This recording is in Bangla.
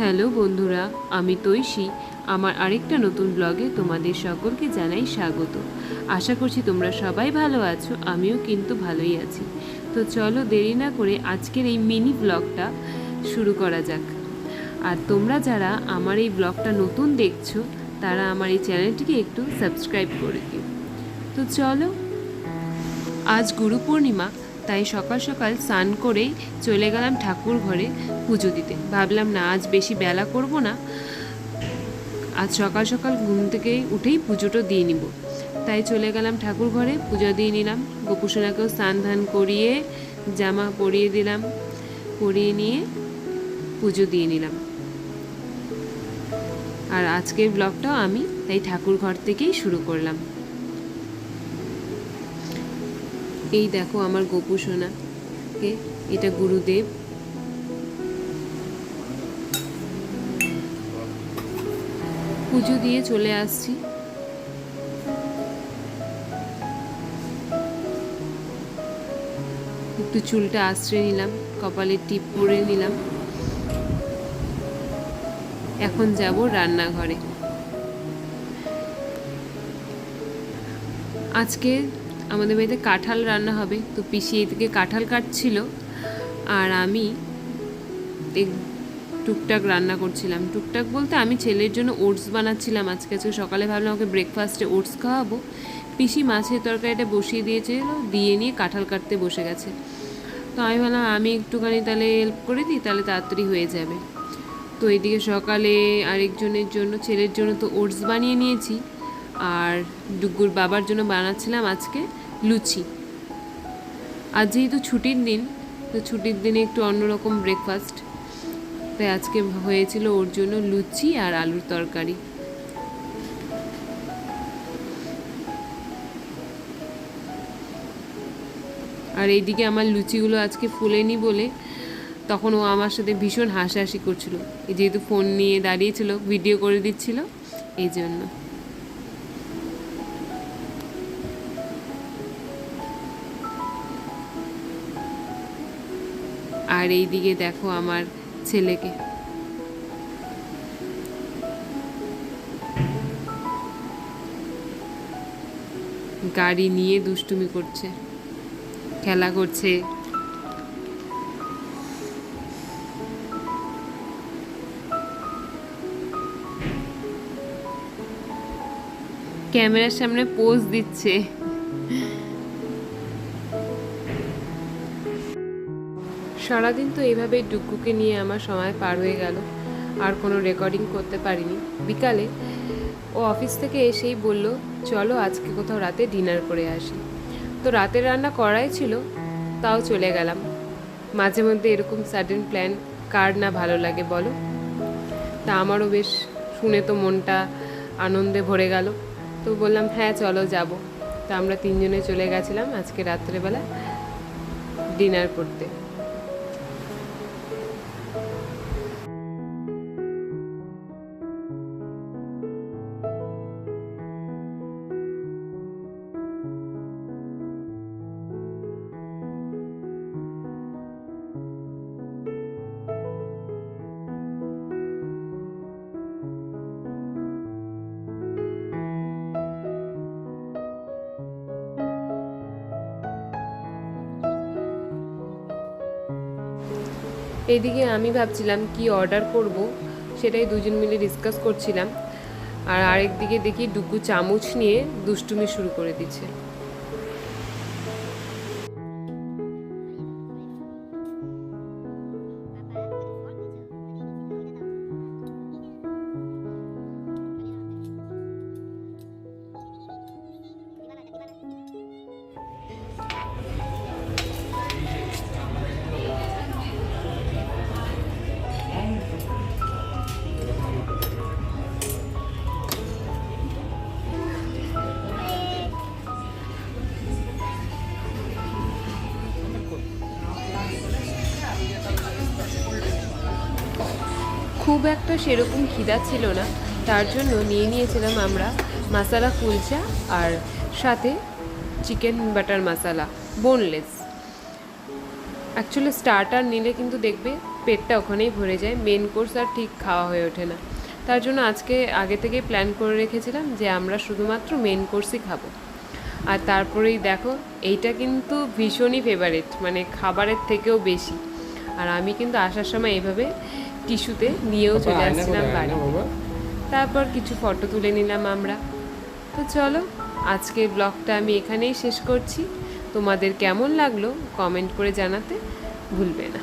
হ্যালো বন্ধুরা, আমি তৈশী। আমার আরেকটা নতুন ব্লগে তোমাদের সকলকে জানাই স্বাগত। আশা করছি তোমরা সবাই ভালো আছো, আমিও কিন্তু ভালোই আছি। তো চলো দেরি না করে আজকের এই মিনি ব্লগটা শুরু করা যাক। আর তোমরা যারা আমার এই ব্লগটা নতুন দেখছ, তারা আমার এই চ্যানেলটিকে একটু সাবস্ক্রাইব করে দিও। তো চলো, আজ গুরু পূর্ণিমা তাই সকাল সকাল স্নান করেই চলে গেলাম ঠাকুর ঘরে পুজো দিতে। ভাবলাম, না, আজ বেশি বেলা করব না। আজ সকাল সকাল ঘুম থেকে উঠেই পুজোটা দিয়ে নিব। তাই চলে গেলাম ঠাকুর ঘরে, পুজো দিয়ে নিলাম। গোপুসোনাকেও স্নান ধান করিয়ে, জামা পরিয়ে দিলাম, পরিয়ে নিয়ে পুজো দিয়ে নিলাম। আর আজকের ব্লগটাও আমি তাই ঠাকুর ঘর থেকেই শুরু করলাম। এই দেখো আমার গোপু সোনা। এটা গুরুদেব। পুজো দিয়ে চলে আসছি। একটু চুলটা আশ্রয় নিলাম, কপালে টিপ পরে নিলাম। এখন যাব রান্নাঘরে। আজকে আমাদের বাড়িতে কাঁঠাল রান্না হবে। তো পিসি এই এদিকে কাঁঠাল কাটছিল। আর আমি টুকটাক রান্না করছিলাম। টুকটাক বলতে আমি ছেলের জন্য ওটস বানাচ্ছিলাম আজকে। আজকে সকালে ভাবলাম ওকে ব্রেকফাস্টে ওটস খাওয়াবো। পিসি মাছের তরকারিটা বসিয়ে দিয়েছিল, দিয়ে নিয়ে কাঁঠাল কাটতে বসে গেছে। তো আমি ভাবলাম, আমি একটুখানি তাহলে হেল্প করে দিই, তাহলে তাড়াতাড়ি হয়ে যাবে। তো এদিকে সকালে আরেকজনের জন্য, ছেলের জন্য তো ওটস বানিয়ে নিয়েছি। আর ডুগুর বাবার জন্য বানাচ্ছিলাম আজকে লুচি। আজ যেহেতু ছুটির দিন, তো ছুটির দিনে একটু অন্যরকম ব্রেকফাস্ট তাই আজকে হয়েছিল ওর জন্য লুচি আর আলুর তরকারি। আর এইদিকে আমার লুচিগুলো আজকে ফুলেনি বলে তখন ও আমার সাথে ভীষণ হাসাহাসি করছিল। যেহেতু ফোন নিয়ে দাঁড়িয়েছিল ভিডিও করে দিচ্ছিল, এই জন্য। আর এইদিকে দেখো আমার ছেলেকে। গাড়ি নিয়ে দুষ্টুমি করছে, খেলা করছে। ক্যামেরার সামনে পোজ দিচ্ছে। সারাদিন তো এইভাবেই ডুগ্গুকে নিয়ে আমার সময় পার হয়ে গেল। আর কোনো রেকর্ডিং করতে পারিনি। বিকালে ও অফিস থেকে এসেই বলল, চলো আজকে কোথাও রাতে ডিনার করে আসি। তো রাতের রান্না করাই ছিল, তাও চলে গেলাম। মাঝে মধ্যে এরকম সাডেন প্ল্যান কার না ভালো লাগে বলো? তা আমারও বেশ শুনে তো মনটা আনন্দে ভরে গেল। তো বললাম হ্যাঁ চলো যাব। তা আমরা তিনজনে চলে গেছিলাম আজকে রাত্রেবেলা ডিনার করতে। এইদিকে আমি ভাবছিলাম কি অর্ডার করব, সেটাই দুজন মিলে ডিসকাস করছিলাম। আর আরেকদিকে দেখি ডুকু চামচ নিয়ে দুষ্টুমি শুরু করে দিচ্ছে। খুব একটা সেরকম খিদা ছিল না। তার জন্য নিয়ে নিয়েছিলাম আমরা মশালা কুলচা আর সাথে chicken butter masala boneless actually starter নিলে কিন্তু দেখবে পেটটা ওখানেই ভরে যায় মেন কোর্স আর ঠিক খাওয়া হয়ে ওঠে না। তার জন্য আজকে আগে থেকেই প্ল্যান করে রেখেছিলাম যে আমরা শুধুমাত্র মেন কোর্সই খাব। আর তারপরেই দেখো, এইটা কিন্তু ভীষণই ফেভারিট মানে খাবারের থেকেও বেশি। আর আমি কিন্তু আসার সময় এইভাবে টিস্যুতে নিয়েও চলে আসছিলাম বাড়ি। তারপর কিছু ফটো তুলে নিলাম আমরা। তো চলো আজকের ব্লগটা আমি এখানেই শেষ করছি। তোমাদের কেমন লাগল কমেন্ট করে জানাতে ভুলবে না।